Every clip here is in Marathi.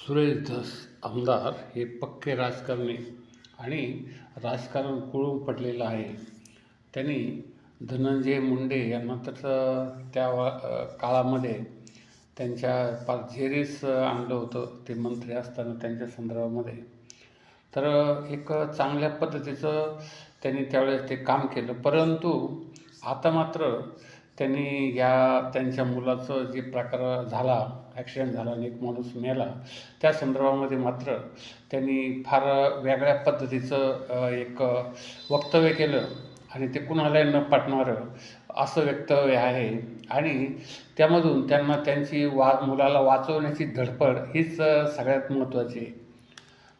सुरेश धस आमदार हे पक्के राजकारणी आणि राजकारण कुळून पडलेलं आहे. त्यांनी धनंजय मुंडे यांना तर त्या वा काळामध्ये त्यांच्या पार झेरीस आणलं होतं ते मंत्री असताना त्यांच्या संदर्भामध्ये. तर एक चांगल्या पद्धतीचं त्यांनी त्यावेळेस ते काम केलं. परंतु आता मात्र त्यांनी या त्यांच्या मुलाचं जे प्रकार झाला ॲक्सिडेंट झाला आणि एक माणूस मेला त्या संदर्भामध्ये मात्र त्यांनी फार वेगळ्या पद्धतीचं एक वक्तव्य केलं आणि ते कुणालाही न पाठणारं असं वक्तव्य आहे. आणि त्यामधून त्यांना त्यांची वा मुलाला वाचवण्याची धडपड हीच सगळ्यात महत्त्वाची आहे.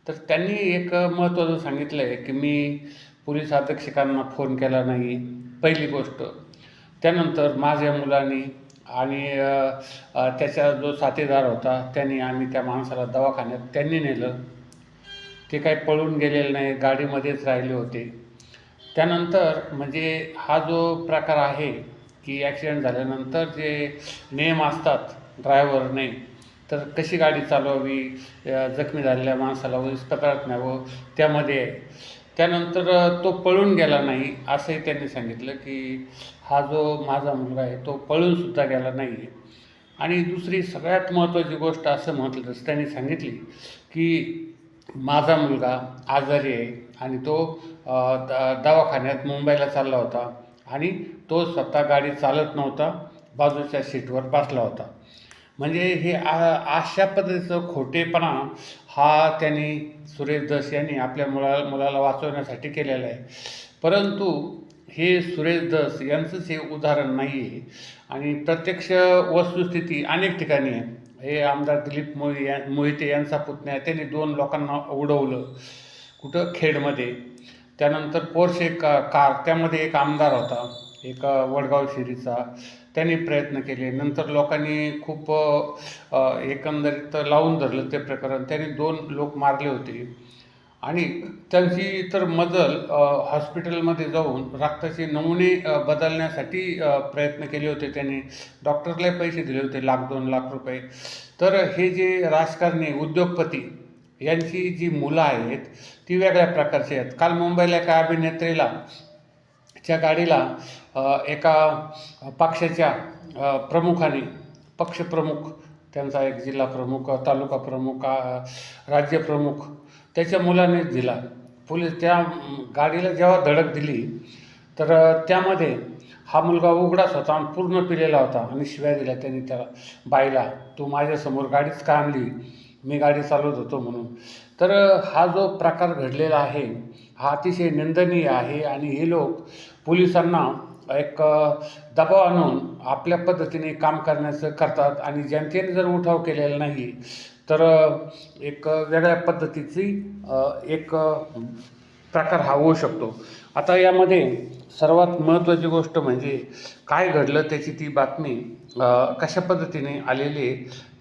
तर त्यांनी एक महत्त्वाचं सांगितलं आहे की मी पोलीस अधीक्षकांना फोन केला नाही पहिली गोष्ट. त्यानंतर माझ्या मुलांनी आणि त्याचा जो साथीदार होता त्यांनी आम्ही त्या माणसाला दवाखान्यात त्यांनी नेलं. ते काही पळून गेलेलं नाही गाडीमध्येच राहिले होते. त्यानंतर म्हणजे हा जो प्रकार आहे की ॲक्सिडेंट झाल्यानंतर जे नियम असतात ड्रायव्हरने तर कशी गाडी चालवावी? जखमी झालेल्या माणसाला इस्पताळात न्यावं? त्यामध्ये त्यानंतर तो पळून गेला नाही असंही त्यांनी सांगितलं की हा जो माझा मुलगा आहे तो पळूनसुद्धा गेला नाही. आहे आणि दुसरी सगळ्यात महत्त्वाची गोष्ट असं म्हटलं तर त्यांनी सांगितली की माझा मुलगा आजारी आहे आणि तो द दवाखान्यात मुंबईला चालला होता आणि तो स्वतः गाडी चालत नव्हता बाजूच्या सीटवर बसला होता. म्हणजे हे आ अशा पद्धतीचं खोटेपणा हा त्यांनी सुरेश दस यांनी आपल्या मुला मुलाला वाचवण्यासाठी केलेला आहे. परंतु हे सुरेश दस यांचंच हे उदाहरण नाही आहे आणि प्रत्यक्ष वस्तुस्थिती अनेक ठिकाणी आहे. हे आमदार दिलीप मोहि या मोहिते यांचा पुतण्या त्यांनी दोन लोकांना उडवलं. कुठं? खेडमध्ये. त्यानंतर पोर्शे एक कार त्यामध्ये एक आमदार होता. एक वडगाव शिरीचा. त्यांनी प्रयत्न केले. नंतर लोकांनी खूप एकंदरीत लावून धरलं ते प्रकरण. त्यांनी दोन लोक मारले होते. आणि त्यांची तर मजल हॉस्पिटलमध्ये जाऊन रक्ताचे नमुने बदलण्यासाठी प्रयत्न केले होते त्यांनी. डॉक्टरलाही पैसे दिले होते लाख दोन लाख रुपये. तर हे जे राजकारणी उद्योगपती यांची जी मुलं आहेत ती वेगळ्या प्रकारची आहेत. काल मुंबईला एका अभिनेत्रीला च्या गाडीला एका पक्षाच्या प्रमुखाने पक्षप्रमुख त्यांचा एक जिल्हा प्रमुख तालुका प्रमुख राज्य राज्यप्रमुख त्याच्या मुलानेच दिला. पोलीस त्या गाडीला जेव्हा धडक दिली तर त्यामध्ये हा मुलगा उघडाच होता आणि पूर्ण पिलेला होता आणि शिव्या दिल्या त्यांनी त्याला बाईला तू माझ्यासमोर गाडीच का आणली? मी गाडी चालवत होतो म्हणून. तर हा जो प्रकार घडलेला आहे हा अतिशय निंदनीय आहे आणि हे लोक पोलिसांना एक दबाव आणून आपल्या पद्धतीने काम करण्याचं करतात आणि जनतेने जर उठाव केलेला नाही तर एक वेगळ्या पद्धतीची एक प्रकार हा होऊ शकतो. आता यामध्ये सर्वात महत्त्वाची गोष्ट म्हणजे काय घडलं त्याची ती बातमी कशा पद्धतीने आलेली आहे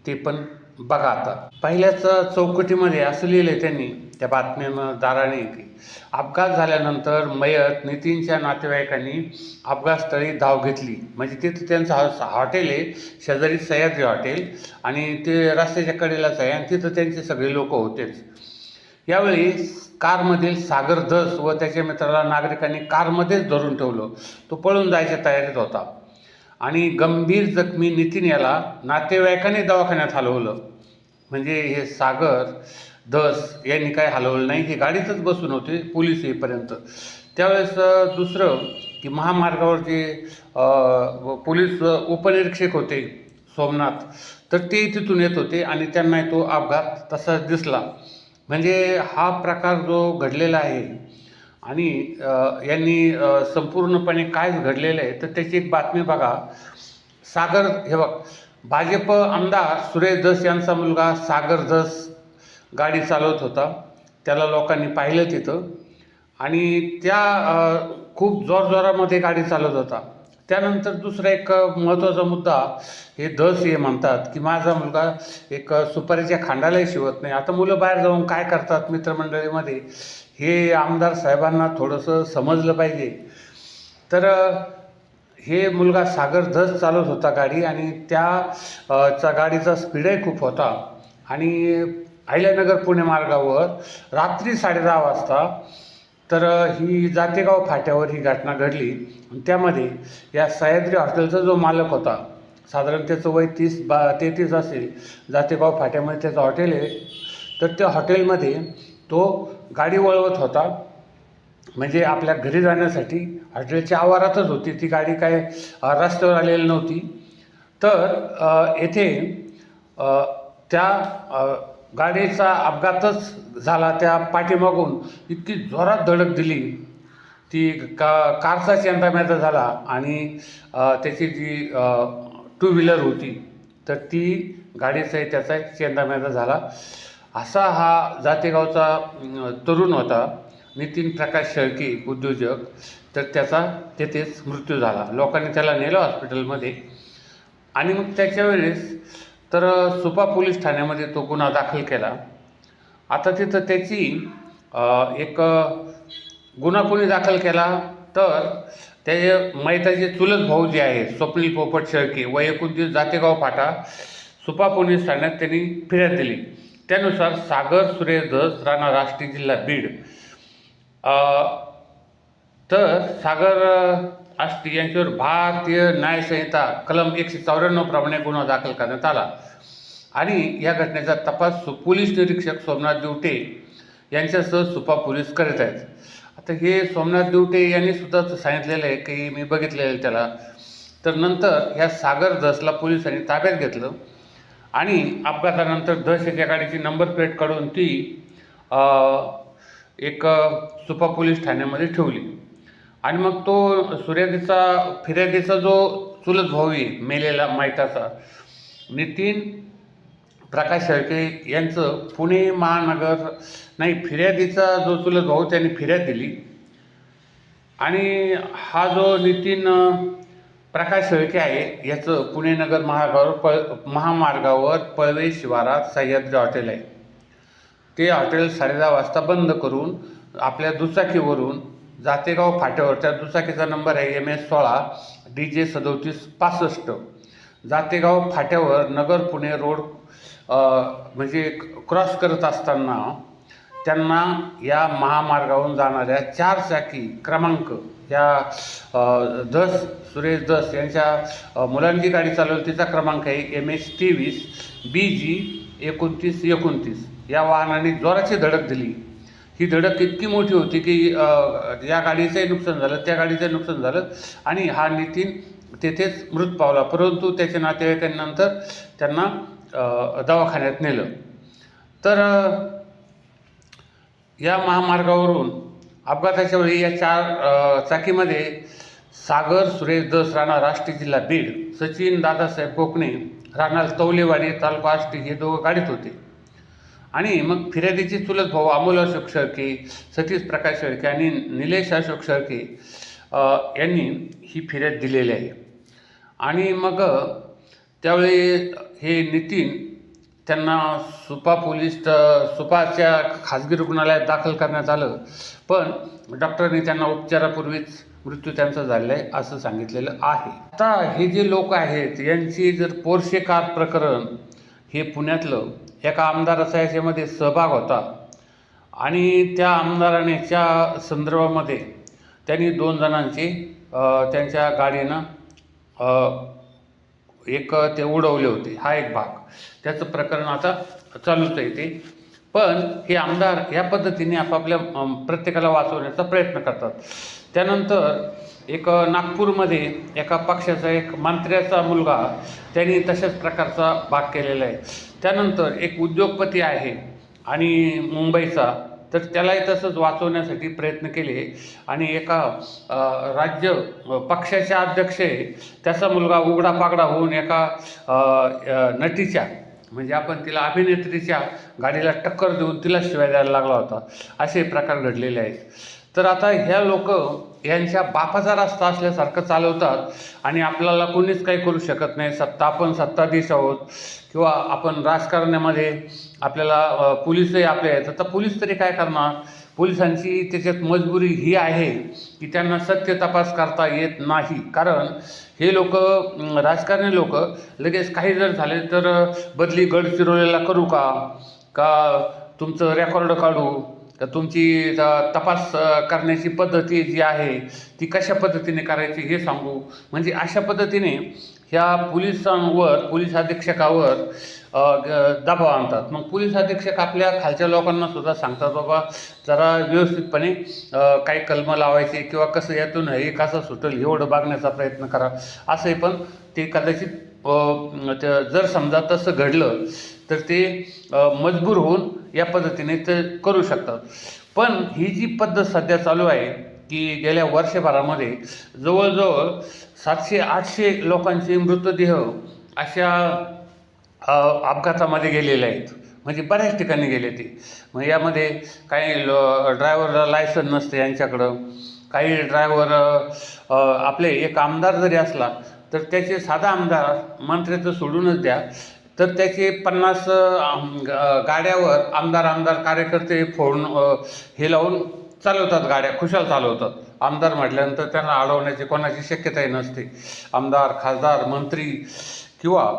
ते पण बघा आता. पहिल्याच चौकटीमध्ये असं लिहिलं आहे त्यांनी त्या बातमीदाराने की अपघात झाल्यानंतर मयत नितीनच्या नातेवाईकांनी अपघातस्थळी धाव घेतली. म्हणजे तिथं त्यांचं हॉटेल आहे शेजारी सह्याद्री हॉटेल आणि ते रस्त्याच्या कडेलाच आहे आणि तिथं त्यांचे सगळे लोक होतेच. यावेळी कारमधील सागर धस व त्याच्या मित्राला नागरिकांनी कारमध्येच धरून ठेवलं. तो पळून जायच्या तयारीत होता. आणि गंभीर जखमी नितीन याला नातेवाईकांनी दवाखान्यात हलवलं. म्हणजे हे सागर धस यांनी काय हलवलं नाही. हे गाडीतच बसून होते पोलीस येईपर्यंत. त्यावेळेस दुसरं की महामार्गावर जे पोलीस उपनिरीक्षक होते सोमनाथ. तर ते तिथून येत होते आणि त्यांना तो अपघात तसाच दिसला. म्हणजे हा प्रकार जो घडलेला आहे आणि यांनी संपूर्णपणे काय घडलेलं आहे तर त्याची एक बातमी बघा. सागर हे बघ भाजप आमदार सुरेश धस यांचा मुलगा सागर धस गाडी चालवत होता. त्याला लोकांनी पाहिलं तिथं. आणि त्या खूप जोरजोरामध्ये गाडी चालवत होता. त्यानंतर दुसरा एक महत्त्वाचा मुद्दा हे धस हे म्हणतात की माझा मुलगा एक सुपारीच्या खांडालाही शिवत नाही. आता मुलं बाहेर जाऊन काय करतात मित्रमंडळीमध्ये? हे आमदार साहेबांना थोडंसं समजलं पाहिजे. तर हे मुलगा सागर धस चालवत होता गाडी आणि त्या चा गाडीचा स्पीडही खूप होता. आणि अहिल्यानगर पुणे मार्गावर रात्री साडेदहा वाजता तर ही जातेगाव फाट्यावर ही घटना घडली. आणि त्यामध्ये या सह्याद्री हॉटेलचा जो मालक होता साधारण त्याचं वय तीस बा तेहतीस असेल जातेगाव फाट्यामध्ये त्याचं हॉटेल आहे. तर त्या हॉटेलमध्ये तो गाडी वळवत होता. म्हणजे आपल्या घरी जाण्यासाठी हॉटेलच्या आवारातच होती. ती गाडी काय रस्त्यावर आलेली नव्हती. तर येथे त्या गाडीचा अपघातच झाला. त्या पाठीमागून इतकी जोरात धडक दिली. ती का कारचा चेंदामेंदा झाला आणि त्याची जी टू व्हीलर होती तर ती गाडीचाही त्याचा चेंदामेंदा झाला. असा हा जातेगावचा तरुण होता नितीन प्रकाश शेळकी उद्योजक. तर त्याचा तेथेच मृत्यू झाला. लोकांनी त्याला नेलं हॉस्पिटलमध्ये. आणि मग त्याच्या वेळेस तर सुपा पोलीस ठाण्यामध्ये तो गुन्हा दाखल केला. आता तिथं त्याची एक गुन्हा कोणी दाखल केला तर त्याचे मैताचे चुलत भाऊ जे आहे स्वप्नील पोपट शेळके वय एकोणतीस जातेगाव फाटा सुपा पोलीस ठाण्यात त्यांनी फिर्याद दिली. त्यानुसार सागर सुरेश धस राणा राष्ट्रीय जिल्हा बीड. तर सागर आष्टी यांच्यावर भारतीय न्यायसंहिता कलम एकशे चौऱ्याण्णव प्रमाणे गुन्हा दाखल करण्यात आला. आणि या घटनेचा तपास पोलीस निरीक्षक सोमनाथ दिवटे यांच्यासह सुपा पोलीस करीत आहेत. आता हे सोमनाथ दिवटे यांनी सुद्धा सांगितलेलं आहे की मी बघितलेलं आहे त्याला. तर नंतर ह्या सागर धसला पोलिसांनी ताब्यात घेतलं. आणि अपघातानंतर धस एका गाडीची नंबर प्लेट काढून ती एक सुपा पोलीस ठाण्यामध्ये ठेवली. आणि मग तो सूर्यादीचा फिर्यादीचा जो चुलत भाऊ आहे मेलेला मायताचा नितीन प्रकाश शेळके यांचं पुणे महानगर नाही फिर्यादीचा जो चुलत भाऊ त्यांनी फिर्याद दिली. आणि हा जो नितीन प्रकाश शेळके आहे. याचं पुणे नगर महागावर पळ महामार्गावर पळवे शिवारात सह्याद्री हॉटेल आहे. ते हॉटेल साडेदहा वाजता बंद करून आपल्या दुचाकीवरून जातेगाव फाट्यावर त्या दुचाकीचा नंबर आहे एम एस सोळा डी जे सदोतीस पासष्ट. जातेगाव फाट्यावर नगर पुणे रोड म्हणजे क्रॉस करत असताना त्यांना या महामार्गावरून जाणाऱ्या चार चाकी क्रमांक ह्या धस सुरेश धस यांच्या मुलांची गाडी चालवली. तिचा क्रमांक आहे एम एच तेवीस बी जी एकोणतीस एकोणतीस. या वाहनाने जोराची धडक दिली. ही धडक इतकी मोठी होती की या गाडीचंही नुकसान झालं त्या गाडीचंही नुकसान झालं. आणि हा नितीन तेथेच मृत पावला परंतु त्याच्या नातेवाईकांनंतर त्यांना दवाखान्यात नेलं. तर या महामार्गावरून अपघाताच्या वेळी या चार चाकीमध्ये सागर सुरेश दस राणा राष्ट्रीय जिल्हा बीड सचिन दादासाहेब कोकणे राणा तवलेवाडी तालुका आष्टी हे दोघं गाडीत होते. आणि मग फिर्यादीचे चुलत भाऊ अमोल अशोक शेळके सतीश प्रकाश शेळके आणि निलेश अशोक शेळके यांनी ही फिर्याद दिलेली आहे. आणि मग त्यावेळी हे नितीन त्यांना सुपा पोलीस सुपाच्या खाजगी रुग्णालयात दाखल करण्यात आलं. पण डॉक्टरांनी त्यांना उपचारापूर्वीच मृत्यू त्यांचा झालेला आहे असं सांगितलेलं आहे. आता हे जे लोक आहेत यांची जर पोरशे कार प्रकरण हे पुण्यातलं एका आमदाराचा याच्यामध्ये सहभाग होता आणि त्या आमदारानेच्या संदर्भामध्ये त्यांनी दोन जणांचे त्यांच्या गाडीनं एक ते उडवले होते. हा एक भाग. त्याचं प्रकरण आता चालूच आहे ते. पण हे आमदार या पद्धतीने आपापल्या प्रत्येकाला वाचवण्याचा प्रयत्न करतात. त्यानंतर एक नागपूरमध्ये एका पक्षाचा एक मंत्र्याचा मुलगा त्यांनी तशाच प्रकारचा भाग केलेला आहे. त्यानंतर एक उद्योगपती आहे आणि मुंबईचा तर त्यालाही तसंच वाचवण्यासाठी प्रयत्न केले. आणि एका राज्य पक्षाचे अध्यक्ष आहे. त्याचा मुलगा उघडा पागडा होऊन एका नटीच्या म्हणजे आपण तिला अभिनेत्रीच्या गाडीला टक्कर देऊन तिला शिवाय द्यायला लागला होता. असे प्रकार घडलेले आहेत. तर आता ह्या लोक यांच्या बापाचा रस्ता असल्यासारखं चालवतात आणि आपल्याला कोणीच काही करू शकत नाही. सत्ता आपण सत्ताधीश आहोत. किंवा आपण राजकारणामध्ये आपल्याला अ, पोलीसही आपले आहेत तर पोलीस तरी काय करणार? पोलिसांची त्याच्यात मजबुरी ही आहे की त्यांना सत्य तपास करता येत नाही. कारण हे लोक राजकारणी लोक लगेच काही जर झाले तर बदली गडचिरोलीला करू का? का तुमचं रेकॉर्ड काढू? तर तुमची तपास करण्याची पद्धती जी आहे ती कशा पद्धतीने करायची हे सांगू? म्हणजे अशा पद्धतीने ह्या पोलिसांवर पोलीस अधीक्षकावर दबाव आणतात. मग पोलीस अधीक्षक आपल्या खालच्या लोकांना सुद्धा सांगतात बाबा जरा व्यवस्थितपणे काही कलमं लावायचे किंवा कसं यातून हे कसं सुटेल एवढं बघण्याचा प्रयत्न करा. असंही पण ते कदाचित जर समजा तसं घडलं तर ते मजबूर होऊन या पद्धतीने ते करू शकतात. पण ही जी पद्धत सध्या चालू आहे की गेल्या वर्षभरामध्ये जवळजवळ सातशे आठशे लोकांचे मृतदेह अशा अपघातामध्ये गेलेले आहेत. म्हणजे बऱ्याच ठिकाणी गेले ते. मग यामध्ये काही लो ड्रायव्हरला लायसन नसते यांच्याकडं. काही ड्रायव्हर आपले एक आमदार जरी असला तर त्याचे साधा आमदार मंत्र्याचं सोडूनच द्या. तर त्याचे पन्नास आम- गाड्यावर आमदार आमदार कार्यकर्ते फोडून हे लावून चालवतात गाड्या खुशाल चालवतात. आमदार म्हटल्यानंतर त्यांना अडवण्याची कोणाची शक्यताही नसते. आमदार खासदार मंत्री किंवा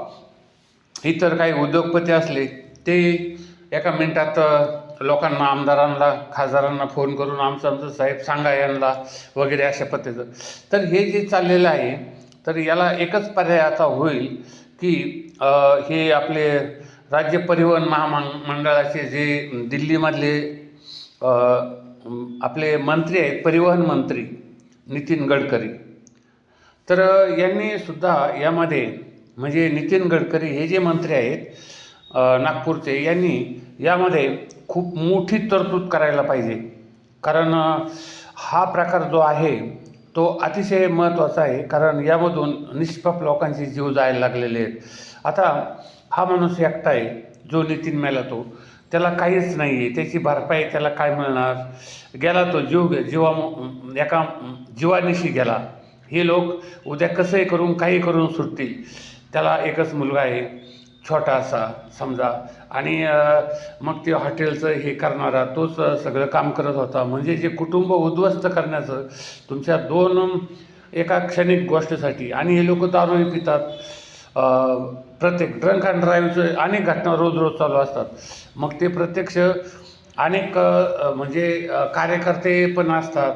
इतर काही उद्योगपती असले ते एका मिनटात लोकांना आमदारांना खासदारांना फोन करून आमचं आमचं साहेब सांगा यांना वगैरे अशा पद्धतीचं. तर हे जे चाललेलं आहे तर याला एकच पर्याय आता होईल की हे आपले राज्य परिवहन महामंडळाचे जे दिल्लीमधले आपले मंत्री आहेत परिवहन मंत्री नितीन गडकरी. तर यांनी सुद्धा यामध्ये म्हणजे नितीन गडकरी हे जे मंत्री आहेत नागपूरचे यांनी यामध्ये खूप मोठी तरतूद करायला पाहिजे. कारण हा प्रकार जो आहे तो अतिशय महत्त्वाचा आहे. कारण यामधून निष्पाप लोकांचे जीव जायला लागलेले आहेत. आता हा माणूस एकटा आहे जो नितीन मेला तो त्याला काहीच नाही आहे त्याची भरपाई त्याला काय मिळणार? गेला तो जीव जीवा एका जीवानिशी गेला. हे लोक उद्या कसंही करून काही करून सुटतील. त्याला एकच मुलगा आहे छोटासा समजा. आणि मग ते हॉटेलचं हे करणारा तोच सगळं काम करत होता. म्हणजे जे कुटुंब उद्ध्वस्त करण्याचं तुमच्या दोन एका क्षणिक गोष्टीसाठी. आणि हे लोक दारूही पितात. प्रत्येक ड्रंक अँड ड्राईव्हचं अनेक घटना रोज रोज चालू असतात. मग ते प्रत्यक्ष अनेक म्हणजे कार्यकर्ते पण असतात.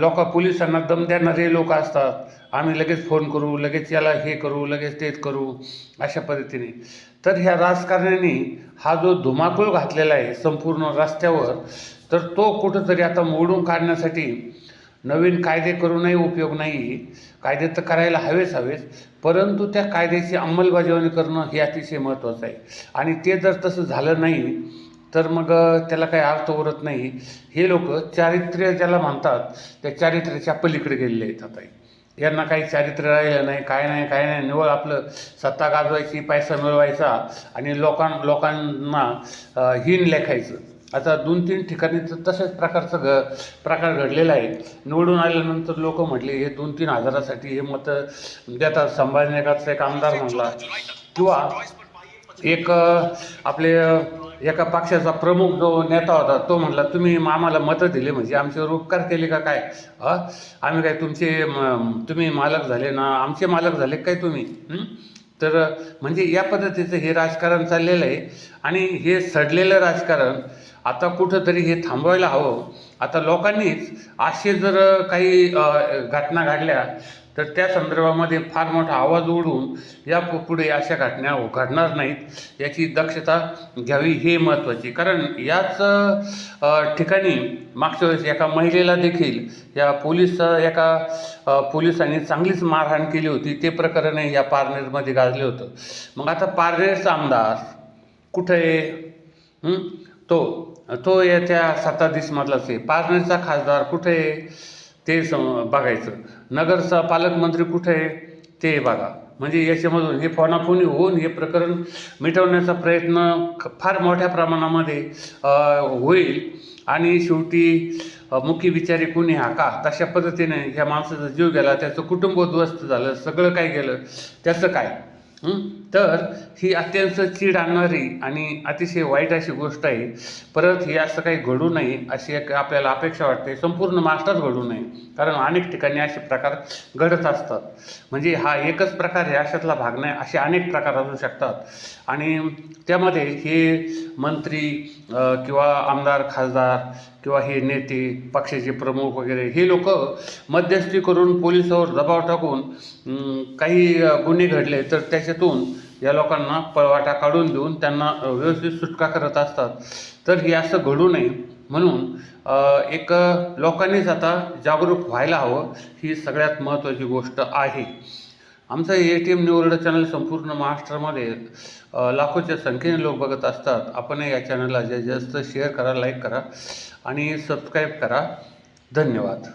लोक पोलिसांना दम देणारे लोक असतात. आम्ही लगेच फोन करू लगेच याला हे करू लगेच तेच करू अशा पद्धतीने. तर ह्या राजकारण्यांनी हा जो धुमाकूळ घातलेला आहे संपूर्ण रस्त्यावर तर तो कुठंतरी आता मोडून काढण्यासाठी नवीन कायदे करूनही उपयोग नाही. कायदे तर करायला हवेच हवेच परंतु त्या कायद्याची अंमलबजावणी करणं हे अतिशय महत्त्वाचं आहे. आणि ते जर तसं झालं नाही तर मग त्याला काही अर्थ उरत नाही. हे लोक चारित्र्य ज्याला म्हणतात त्या चारित्र्याच्या पलीकडे गेलेले आहेत आता. यांना काही चारित्र्य राहिलं नाही काय नाही काय नाही. निवळ आपलं सत्ता गाजवायची पैसा मिळवायचा आणि लोकां लोकांना हीन लेखायचं. आता दोन तीन ठिकाणी तर तशाच प्रकारचं घ प्रकार घडलेला आहे. निवडून आल्यानंतर लोक म्हटले हे दोन तीन हजारासाठी हे मतं देतात संभाजीनगरचा एक आमदार म्हणला. किंवा एक आपले एका पक्षाचा प्रमुख जो नेता होता तो म्हटला तुम्ही आम्हाला मतं दिले म्हणजे आमच्यावर उपकार केले का काय? आम्ही काय तुमचे तुम्ही मालक झाले ना? आमचे मालक झाले काय तुम्ही? तर म्हणजे या पद्धतीचं हे राजकारण चाललेलं आहे. आणि हे सडलेलं राजकारण आता कुठंतरी हे थांबवायला हवं. आता लोकांनीच असे जर काही घटना घडल्या तर त्या संदर्भामध्ये फार मोठा आवाज ओढून या पु- पुढे अशा घटना घडणार नाहीत याची दक्षता घ्यावी हे महत्त्वाची. कारण याच ठिकाणी मागच्या वेळेस एका महिलेला देखील या पोलीस एका पोलिसांनी चांगलीच मारहाण केली होती. ते प्रकरणही या पारनेरमध्ये गाजले होतं. मग आता पारनेरचा आमदार कुठं आहे? तो तो याच्या सत्ताधीशमधलाच आहे पारनेरचा खासदार कुठे आहे ते सम बघायचं. नगरचा पालकमंत्री कुठे आहे ते बघा. म्हणजे याच्यामधून हे फोनाफोनी होऊन हे प्रकरण मिटवण्याचा प्रयत्न ख- फार मोठ्या प्रमाणामध्ये होईल. आणि शेवटी मुखी विचारी कोणी हा का? तशा पद्धतीने ह्या माणसाचा जीव गेला त्याचं कुटुंब उद्ध्वस्त झालं सगळं काय गेलं. त्याचं काय? तर ही अत्यंत चीड आणणारी आणि अतिशय वाईट अशी गोष्ट आहे. परत ही असं काही घडू नये अशी एक आपल्याला अपेक्षा वाटते. संपूर्ण महाराष्ट्रात घडू नये. कारण अनेक ठिकाणी असे प्रकार घडत असतात. म्हणजे हा एकच प्रकार आहे अशातला भाग नाही. असे अनेक प्रकार असू शकतात. आणि त्यामध्ये हे मंत्री किंवा आमदार खासदार किंवा हे नेते पक्षाचे प्रमुख वगैरे हे लोक मध्यस्थी करून पोलिसावर दबाव टाकून काही गुन्हे घडले तर त्याच्यातून या लोकांना पळवाटा काढून देऊन त्यांना व्यवस्थित सुटका करत असतात. तर हे असं घडू नये. म्हणून एक लोकांनीच आता जागरूक व्हायला हवं. ही सगळ्यात महत्त्वाची गोष्ट आहे. आमचं ए टी एम निवड चॅनल संपूर्ण महाराष्ट्रामध्ये लाखोच्या संख्येने लोक बघत असतात. आपण या चॅनलला जास्तीत जास्त शेअर करा लाईक करा आणि सबस्क्राईब करा. धन्यवाद.